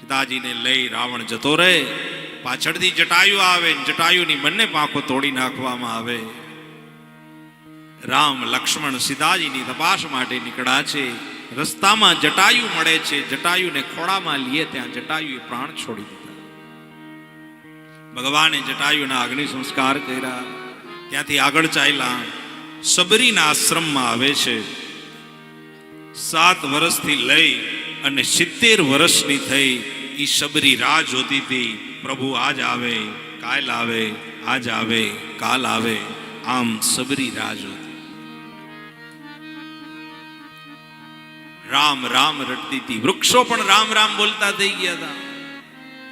સીતાજીને લઈ રાવણ જતો રહે. પાછળથી જટાયુ આવે જટાયુની બંને પાંખો તોડી નાખવામાં આવે. રામ, લક્ષ્મણ સીતાજીની તપાસ માટે નીકળ્યા છે. રસ્તામાં જટાયુ મળે છે. જટાયુને ખોળામાં લીએ ત્યાં જટાયુએ પ્રાણ છોડી દીધા. ભગવાને જટાયુના અગ્નિ સંસ્કાર કર્યા. ત્યાંથી આગળ ચાલ્યા. સબરીના આશ્રમમાં આવે છે. સાત વર્ષથી લઈ અને સિત્તેર વર્ષની થઈ એ સબરી રાહ જોતી હતી. પ્રભુ આજ આવે, કાલ આવે, આજ આવે, કાલ આવે. આમ સબરી રાહ જોતી. રામ રામ રટતી હતી. વૃક્ષો પણ રામ રામ બોલતા થઈ ગયા હતા.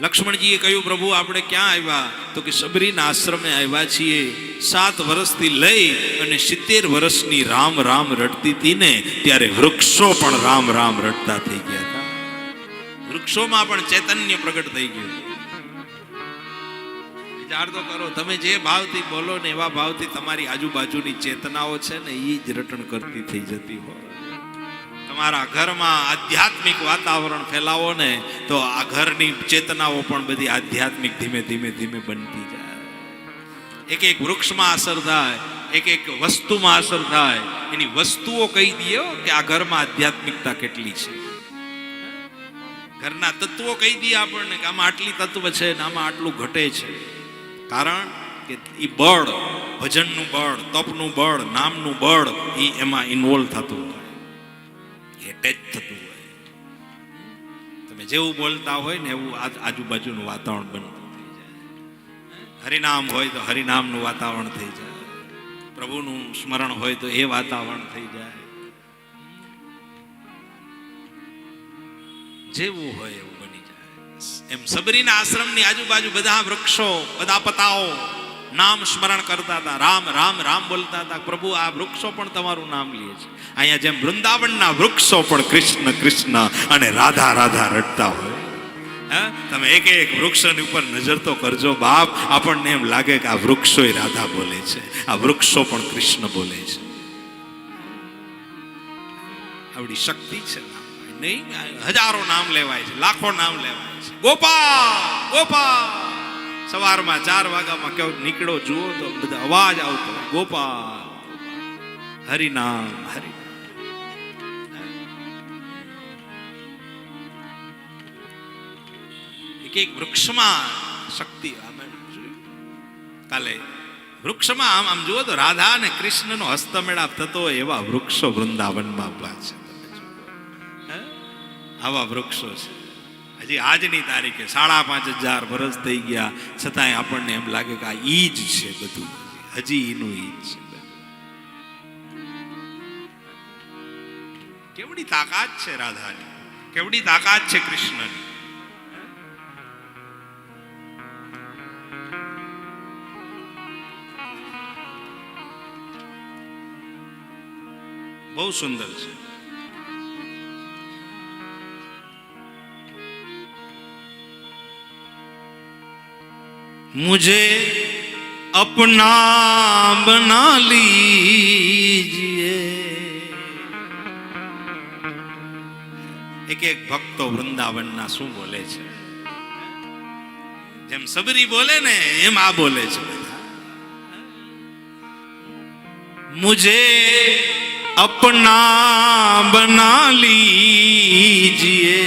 લક્ષ્મણજીએ કહ્યું, પ્રભુ, આપણે ક્યાં આવ્યા? તો કે, સબરીના આશ્રમે આવ્યા છીએ. સાત વર્ષથી લઈ અને સિત્તેર વર્ષની રામ રામ રટતી હતી ને ત્યારે વૃક્ષો પણ રામ રામ રટતા થઈ ગયા હતા. વૃક્ષોમાં પણ ચૈતન્ય પ્રગટ થઈ ગયું. વિચાર તો કરો, તમે જે ભાવથી બોલો ને એવા ભાવથી તમારી આજુબાજુની ચેતનાઓ છે ને એ જ રટણ કરતી થઈ જતી હોય. તમારા ઘરમાં આધ્યાત્મિક વાતાવરણ ફેલાવો ને, તો આ ઘરની ચેતનાઓ પણ બધી આધ્યાત્મિક ધીમે ધીમે ધીમે બનતી જાય. એક એક વૃક્ષમાં અસર થાય, એક એક વસ્તુમાં અસર થાય. એની વસ્તુઓ કહી દઈએ કે આ ઘરમાં આધ્યાત્મિકતા કેટલી છે. ઘરના તત્વો કહી દઈએ આપણને કે આમાં આટલી તત્વ છે ને આમાં આટલું ઘટે છે. કારણ કે એ બળ, ભજનનું બળ, તપનું બળ, નામનું બળ એ એમાં ઇન્વોલ્વ થતું હોય. એટેચ થતું હોય. તમે જેવું બોલતા હોય ને એવું આજ- આજુબાજુનું વાતાવરણ બનતું થઈ જાય. હરિનામ હોય તો હરિનામનું વાતાવરણ થઈ જાય. પ્રભુનું સ્મરણ હોય તો એ વાતાવરણ થઈ જાય. જેવું હોય એવું બની જાય. એમ સબરીના આશ્રમની આજુબાજુ બધા વૃક્ષો, બધા પતાઓ નામ સ્મરણ કરતા હતા. રામ રામ રામ બોલતા હતા. પ્રભુ, આ વૃક્ષો પણ તમારું નામ લે છે. અહીંયા જેમ વૃંદાવનના વૃક્ષો પણ કૃષ્ણ કૃષ્ણ અને રાધા રાધા રટતા હોય. હે? તમે એક એક વૃક્ષની ઉપર નજર તો કરજો બાપ. આપણને એમ લાગે કે આ વૃક્ષો રાધા બોલે છે. આ વૃક્ષો પણ કૃષ્ણ બોલે છે. આવડી શક્તિ છે નહીં? હજારો નામ લેવાય છે. લાખો નામ લેવાય છે. ગોપાલ ગોપાલ! સવારમાં ચાર વાગ્યામાં કેવો નીકળો જુઓ તો બધા અવાજ આવતો, ગોપાલ, હરિનામ હરિ એક એક વૃક્ષમાં શક્તિ કાલે વૃક્ષમાં આમ આમ જુઓ તો રાધા અને કૃષ્ણનો હસ્તમેળાપ થતો એવા વૃક્ષો વૃંદાવનમાં છે? આવા વૃક્ષો છે. હજી આજની તારીખે સાડા પાંચ હજાર વર્ષ થઈ ગયા. છતાંય આપણને એમ લાગે કે આ ઈ જ છે બધું. હજી એનું ઈ જ છે. બધું. કેવડી તાકાત છે રાધાની. કેવડી તાકાત છે કૃષ્ણની. બહુ સુંદર છે. मुझे अपना बना लीजिए એક એક ભક્તો વૃંદાવનના શું બોલે છે જેમ સબરી બોલે ને એમ આ બોલે છે બધા. मुझे अपना बना लीजिए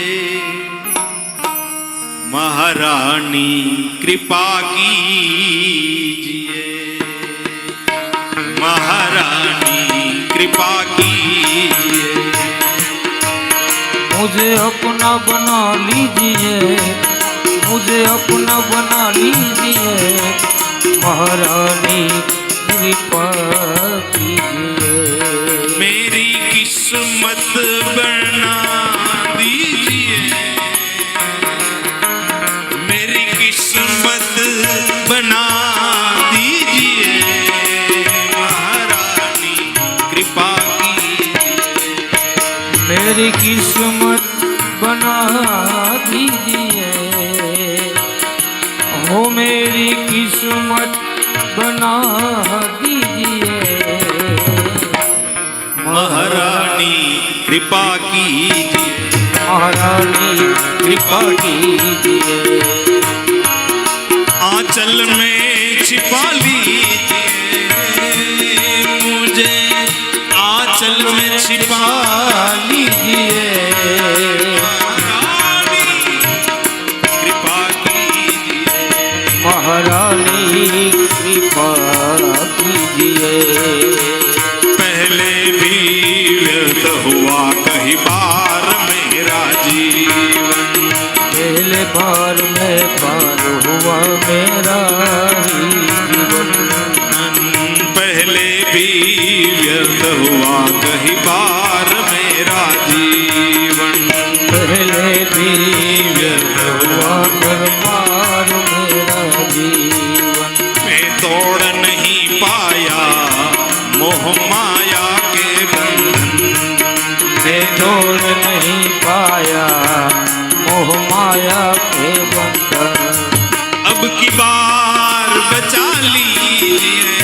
महारानी, कृपा कीजिए। महारानी, कृपा कीजिए। मुझे अपना बना लीजिए, मुझे अपना बना लीजिए। महारानी, कृपा मेरी किस्मत बना दीजिए। हो मेरी किस्मत बना दीजिए। महारानी कृपा कीजिए। महारानी कृपा कीजिए। आंचल में छिपा लीजिए। मुझे आंचल में छिपा पहले भी व्यर्थ हुआ कई बार मेरा जीवन पहले बार में पार माया के बंधन अब की बार बचा लीजिए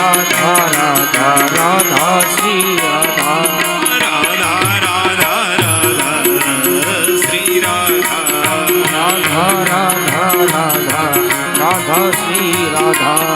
राधा राधा राधा राधा श्री राधा राधा राधा राधा श्री राधा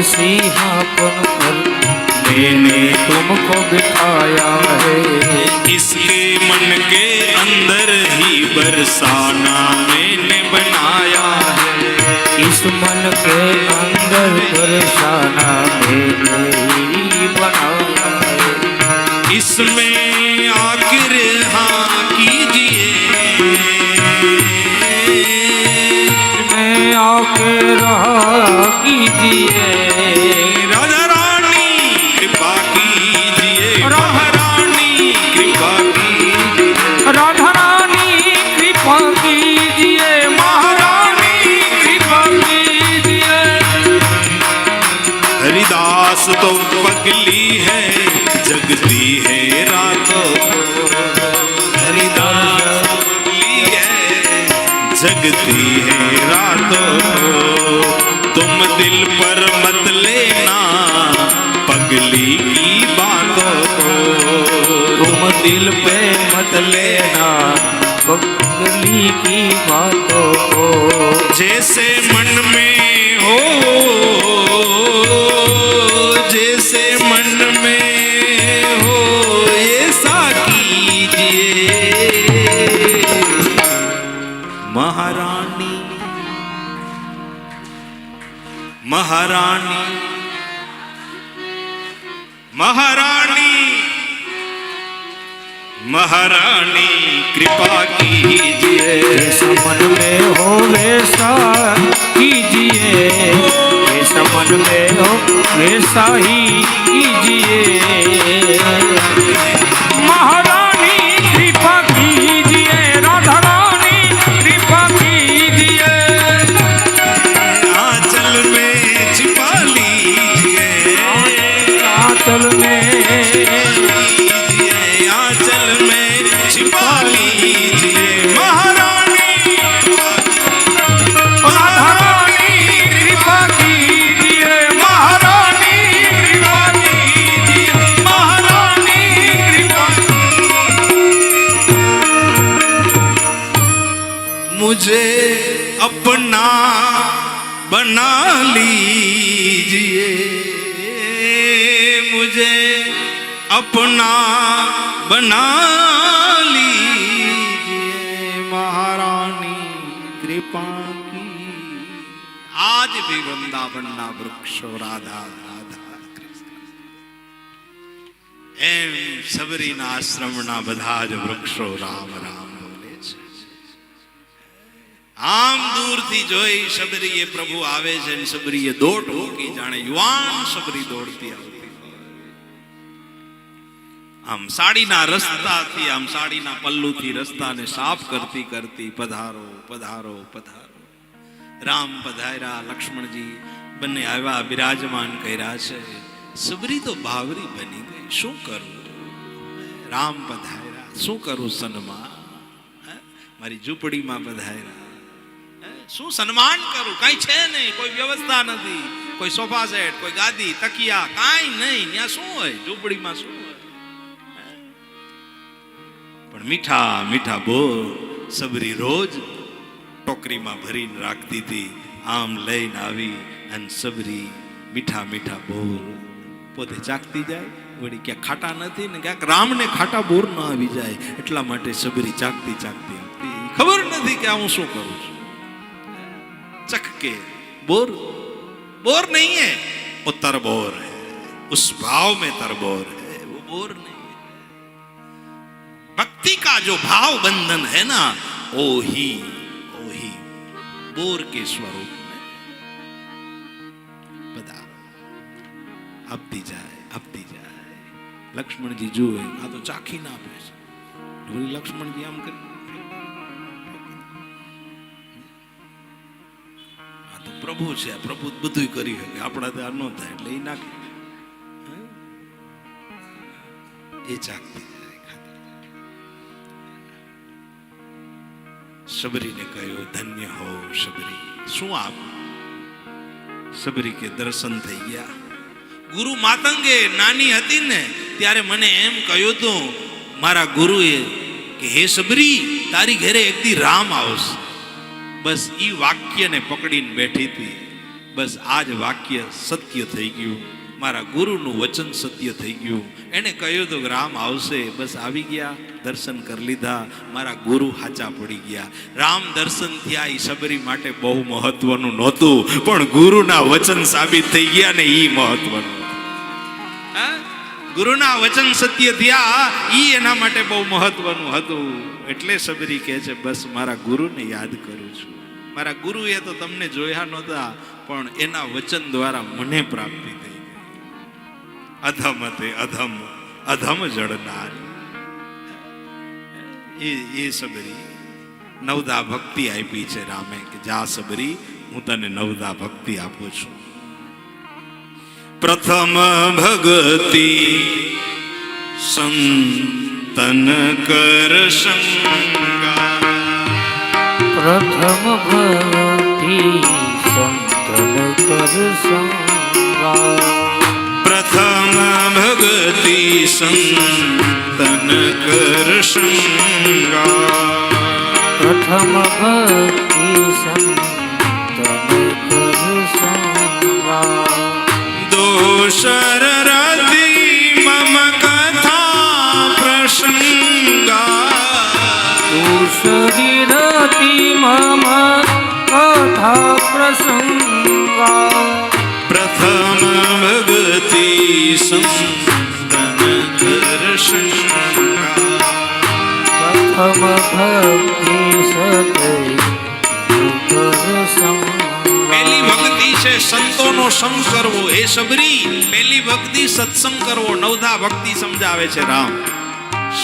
के सिंहापन पर मैंने तुमको बिठाया है। इसके मन के अंदर ही बरसाना मैंने बनाया है। इस मन के अंदर बरसाना मैंने ही बनाया है। इसमें आखिर हाँ कीजिए। मैं आके रहा कीजिए राजा रानी कृपा कीजिए महारानी कृपा कीजिए राधा रानी कृपा कीजिए महारानी कृपा कीजिए हरिदास तो पगली है जगती है रातों जगती है रातों। को तुम दिल पर मत लेना पगली की बातों। को तुम दिल पे मत लेना पगली की बातों। को जैसे मन में हो, जैसे मन में हो ऐसा कीजिए महारानी महारानी महारानी, कृपा कीजिए। जैसा मन में हो वैसा कीजिए। जैसा मन में हो वैसा ही कीजिए। અપના બના લીજે મહારાણી કૃપા કી આજ ભી વૃંદાવનના વૃક્ષો રાધા રાધા એમ સબરીના આશ્રમના બધા જ વૃક્ષો રામ રામ બોલે છે આમ દૂરથી જોઈ સબરીએ પ્રભુ આવે છે સબરીએ દોટ મૂકી જાણે યુવાન સબરી દોડતી આવે આમ સાડીના રસ્તાથી, આમ સાડીના પલ્લુથી રસ્તાને સાફ કરતી કરતી પધારો પધારો પધારો. રામ પધાર્યા, લક્ષ્મણજી બંને આવ્યા બિરાજમાન કર્યા છે. સબરી તો બાવરી બની ગઈ. શું કરું? રામ પધાર્યા. શું કરું સન્માન? મારી ઝૂંપડીમાં પધાર્યા? શું સન્માન કરું? કઈ છે નહીં. કોઈ વ્યવસ્થા નથી. કોઈ સોફા સેટ, કોઈ ગાદી, તકિયા, કાંઈ નહીં. ત્યાં શું હોય? ઝૂંપડીમાં શું? પણ મીઠા મીઠા બોલ સબરી રોજ ટોકરીમાં ભરીને રાખતી હતી. આમ લઈને આવી અને સબરી મીઠા મીઠા બોલ પોતે ચાખતી જાય. વળી ક્યાંક ખાટા નથી ને ક્યાંક રામને ખાટા બોર ન આવી જાય. એટલા માટે સબરી ચાખતી ચાખતી હતી ખબર નથી કે હું શું કરું છું. ચકકે બોર બોર નહીં હે તરબોર હે. ઉસ ભાવ મેં તરબોર હે. વો બોર નહીં. भक्ति का जो भाव बंधन है ना वो ही वो ही बोर के स्वरूप में बता આપતી જાય આપતી જાય લક્ષ્મણજી જુએ આ તો ચાખી ના આપે છે વળી લક્ષ્મણજી આમ કરી આ તો પ્રભુ છે આ પ્રભુ બધું કરી શકે આપણા ત્યાં ન થાય એટલે એ નાખે હે? એ ચાખતી શબરીને કહ્યું, ધન્ય હો શબરી શું આપ? સબરી કે દર્શન થઈ ગયા. ગુરુ માતંગે નાની હતી ને, ત્યારે મને એમ કહ્યું હતું મારા ગુરુએ કે, હે શબરી તારી ઘરે એક દી રામ આવશે. બસ એ વાક્યને પકડીને બેઠી હતી. બસ આ જ વાક્ય સત્ય થઈ ગયું. મારા ગુરુનું વચન સત્ય થઈ ગયું. એને કહ્યું તો રામ આવશે. બસ આવી ગયા, દર્શન કરી લીધા. મારા ગુરુ હાચા પડી ગયા. રામ દર્શન થયા એ સબરી માટે બહુ મહત્વનું નહોતું, પણ ગુરુના વચન સાબિત થઈ ગયા ને એ મહત્વનું? ગુરુના વચન સત્ય થયા એ એના માટે બહુ મહત્વનું હતું. એટલે સબરી કહે છે, બસ મારા ગુરુને યાદ કરું છું. મારા ગુરુએ તો તમને જોયા નહોતા, પણ એના વચન દ્વારા મને પ્રાપ્તિ થઈ. અધમ તે અધમ અધમ જડનાર એ એ સબરી નવદા ભક્તિ આપી છે રામે કે જા સબરી, હું તને નવદા ભક્તિ આપું છું. પ્રથમ ભગતિ સંતન કર સંગા પ્રથમ ભક્તિ ભગતિ સંતન કર સંગા પ્રથમ ભક્તિ સંતન કર સંગા દોષર રતિ મમ કથા પ્રસંગા મમ કથા પ્રસંગા પ્રથમ ભગતી સંતન પ્રથમ ભક્તિ પહેલી ભક્તિ છે સંતોનો સંગ કરવો. એ સબરી પહેલી ભક્તિ સત્સંગ કરવો. નવધા ભક્તિ સમજાવે છે રામ.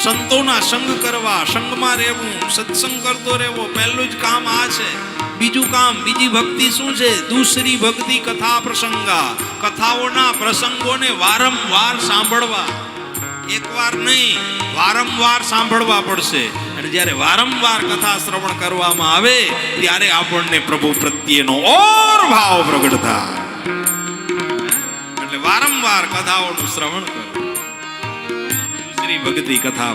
સંતોના સંગ કરવા, સંગમાં રહેવું, સત્સંગ કરતો રહેવો. પહેલું જ કામ આ છે. બીજું કામ, બીજી ભક્તિ શું છે? દૂસરી ભક્તિ કથા પ્રસંગા. કથાઓના પ્રસંગોને વારંવાર સાંભળવા. એકવાર નહીં, વારંવાર સાંભળવા પડશે. અને જ્યારે વારંવાર કથા શ્રવણ કરવામાં આવે, ત્યારે આપણને પ્રભુ પ્રત્યેનો ઓર ભાવ પ્રગટ થાય. એટલે વારંવાર કથાઓનું શ્રવણ કરો. શ્રી ભક્તિ કથા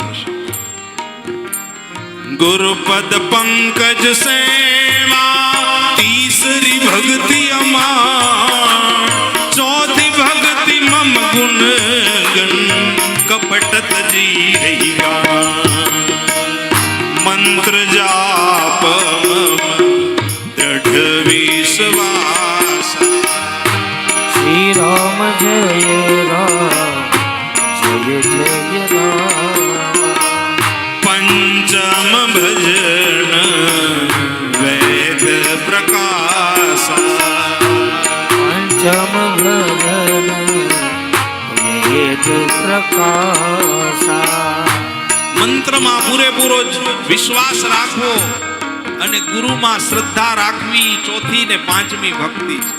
ગુરુપદ પંકજ સેવા તીસરી ભક્તિ હરી રહ્યા મંત્ર જાપ દઢ વિશ્વાસ શ્રી રામ જય પ્રકાશ પંચમ ભજન મંત્રમાં પૂરેપૂરો વિશ્વાસ રાખવો અને ગુરુમાં શ્રદ્ધા રાખવી ચોથી ને પાંચમી ભક્તિ છે.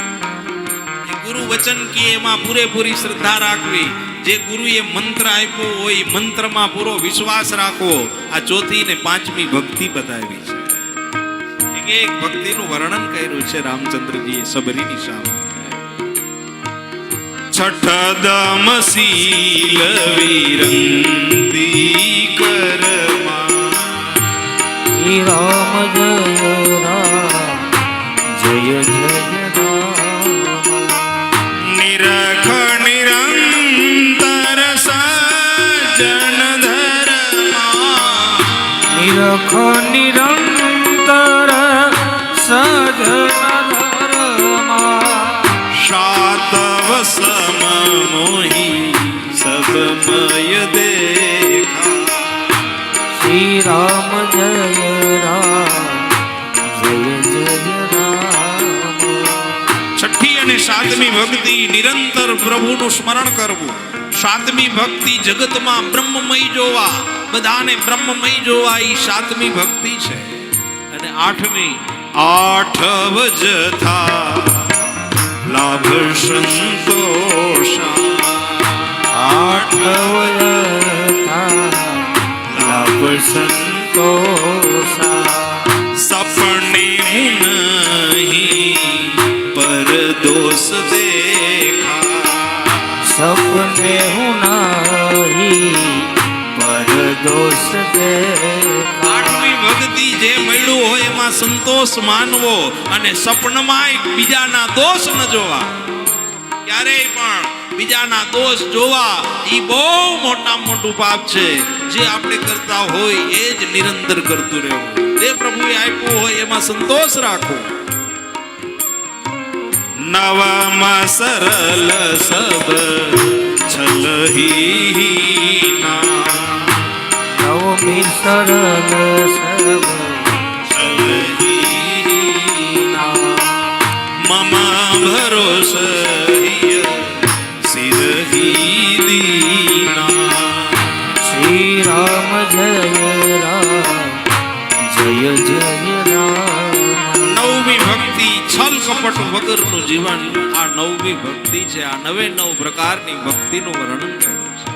ગુરુ વચન કે એમાં પૂરેપૂરી શ્રદ્ધા રાખવી, જે ગુરુએ મંત્ર આપ્યો હોય મંત્રમાં પૂરો વિશ્વાસ રાખવો, આ ચોથી ને પાંચમી ભક્તિ બતાવી છે. એક એક ભક્તિનું વર્ણન કર્યું છે રામચંદ્રજીએ સબરીની સામે. છઠદમ શીલ વિરંતી કરમા રામ જય રામ જય જય નિરખ નિરંતર સાતમી ભક્તિ નિરંતર પ્રભુનું સ્મરણ કરવું. સાતમી ભક્તિ જગતમાં બ્રહ્મમય જોવા. બધાને બ્રહ્મમય જોવા એ સાતમી ભક્તિ છે. અને આઠમી આઠવ જથા લાભ સંતોષા. આઠવ લાભ સંતોષા. સપને સપને હું નહીં, પર દોષ આઠમી ભક્તિ જે મળ્યું હોય એમાં સંતોષ માનવો અને સપનમાં એક બીજાના દોષ ન જોવા. ક્યારેય પણ બીજાના દોષ જોવા એ બહુ મોટા મોટું પાપ છે. જે આપણે કરતા હોય એ જ નિરંતર કરતું રહેવું. જે પ્રભુએ આપ્યું હોય એમાં સંતોષ રાખો નવામાં સરલ સબ છલહીના નવમી સરલ સબ જીવન આ નવમી ભક્તિ છે. આ નવે નવ પ્રકારની ભક્તિનું વર્ણન કર્યું છે.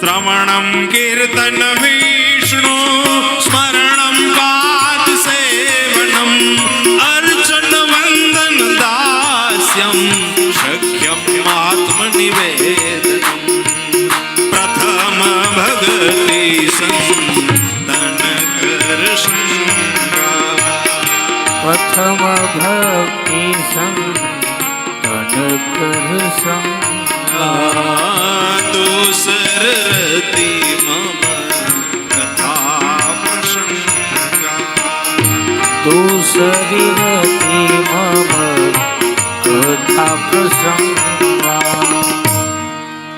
શ્રવણમ કીર્તન વિષ્ણુ, સ્મરણમ પાદ સેવનમ પ્રથમ ભક્તિ સંગ તન કર સંગ દોસર રતિ મમ કથા દૂસરી રતી મમ કથા પ્રસંગા